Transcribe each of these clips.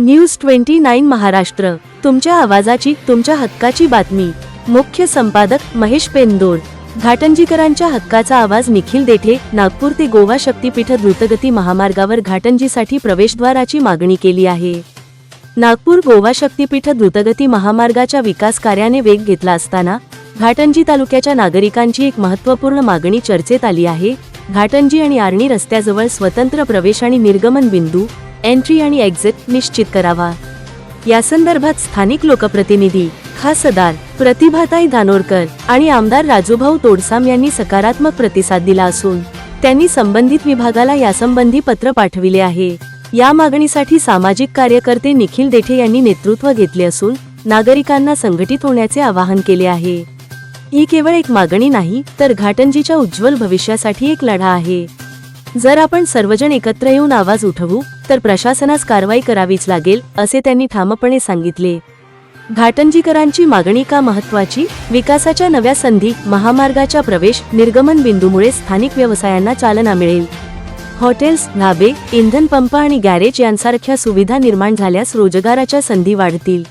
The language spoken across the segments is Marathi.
News twenty nine Maharashtra. तुमच्या आवाजाची तुमच्या हक्काची बातमी. मुख्य संपादक महेश पेंदोर घाटंजीकरांच्या हक्काचा आवाज निखिल देठे नागपूर ते गोवा शक्तीपीठ द्रुतगती महामार्गावर घाटंजीसाठी प्रवेशद्वाराची मागणी केली आहे. नागपूर गोवा शक्तीपीठ द्रुतगती महामार्गाच्या विकास कार्याने वेग घेतला असताना घाटंजी तालुक्याच्या नागरिकांची एक महत्त्वपूर्ण मागणी चर्चेत आली आहे. घाटंजी आणि आर्णी रस्त्याजवळ स्वतंत्र प्रवेश आणि निर्गमन बिंदू एंट्री आणि एक्झिट निश्चित करावा. या संदर्भात स्थानिक लोकप्रतिनिधी खासदार प्रतिभाताई धानोरकर आणि आमदार राजूभाऊ तोडसाम यांनी सकारात्मक प्रतिसाद दिला असून त्यांनी संबंधित विभागाला यासंबंधी पत्र पाठविले आहे. या मागणीसाठी सामाजिक कार्यकर्ते निखिल देठे यांनी नेतृत्व घेतले असून नागरिकांना संघटित होण्याचे आवाहन केले आहे. ही केवळ एक मागणी नाही तर घाटंजीच्या उज्ज्वल भविष्यासाठी एक लढा आहे. जर आपण सर्वजण एकत्र येऊन आवाज उठवू तर प्रशासनास कारवाई करावीच लागेल असे त्यांनी ठामपणे सांगितले. घाटंजीकरांची मागणी का महत्वाची विकासाच्या नव्या संधी महामार्गाच्या प्रवेश निर्गमन बिंदूमुळे स्थानिक व्यवसायांना चालना मिळेल. हॉटेल्स ढाबे इंधन पंप आणि गॅरेज यांसारख्या सुविधा निर्माण झाल्यास रोजगाराच्या संधी वाढतील.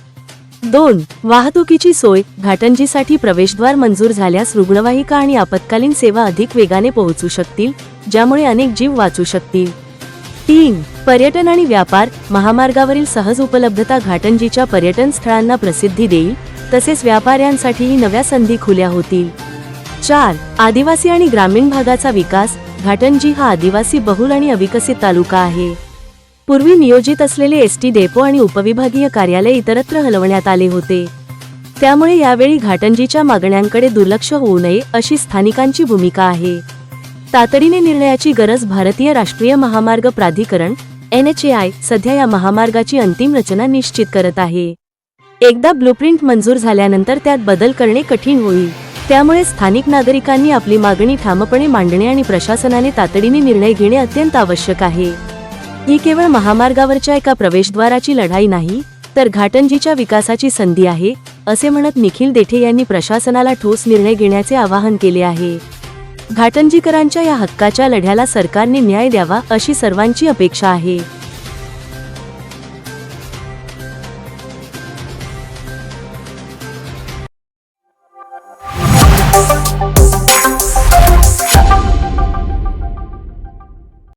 दोन वाहतुकीची सोय घाटंजीसाठी प्रवेशद्वार मंजूर झाल्यास रुग्णवाहिका आणि आपत्कालीन सेवा अधिक वेगाने पोहोचू शकतील ज्यामुळे अनेक जीव वाचू शकतील. तीन पर्यटन आणि व्यापार महामार्गावरील सहज उपलब्धता घाटंजीच्या पर्यटन स्थळांना प्रसिद्धी देईल तसेच व्यापाऱ्यांसाठीही नव्या संधी खुल्या होतील. चार आदिवासी आणि ग्रामीण भागाचा विकास घाटंजी हा आदिवासी बहुल आणि अविकसित तालुका आहे. पूर्वी नियोजित असलेले एस टी डेपो आणि उपविभागीय कार्यालय इतरत्र हलवण्यात आले होते. त्यामुळे यावेळी घाटंजीच्या मागण्यांकडे दुर्लक्ष होऊ नये अशी स्थानिकांची भूमिका आहे. तातडीने निर्णयाची गरज भारतीय राष्ट्रीय महामार्ग प्राधिकरण एन एच आय सध्या या महामार्गाची अंतिम रचना निश्चित करत आहे. एकदा ब्लूप्रिंट मंजूर झाल्यानंतर त्यात बदल करणे कठीण होईल. त्यामुळे स्थानिक नागरिकांनी आपली मागणी ठामपणे मांडणे आणि प्रशासनाने तातडीने निर्णय घेणे अत्यंत आवश्यक आहे. ही केवळ महामार्गावरच्या एका प्रवेशद्वाराची लढाई नाही तर घाटंजीच्या विकासाची संधी आहे असे म्हणत निखिल देठे यांनी प्रशासनाला ठोस निर्णय घेण्याचे आवाहन केले आहे. घाटंजीकरांच्या या हक्काच्या लढ्याला सरकारने न्याय द्यावा अशी सर्वांची अपेक्षा आहे.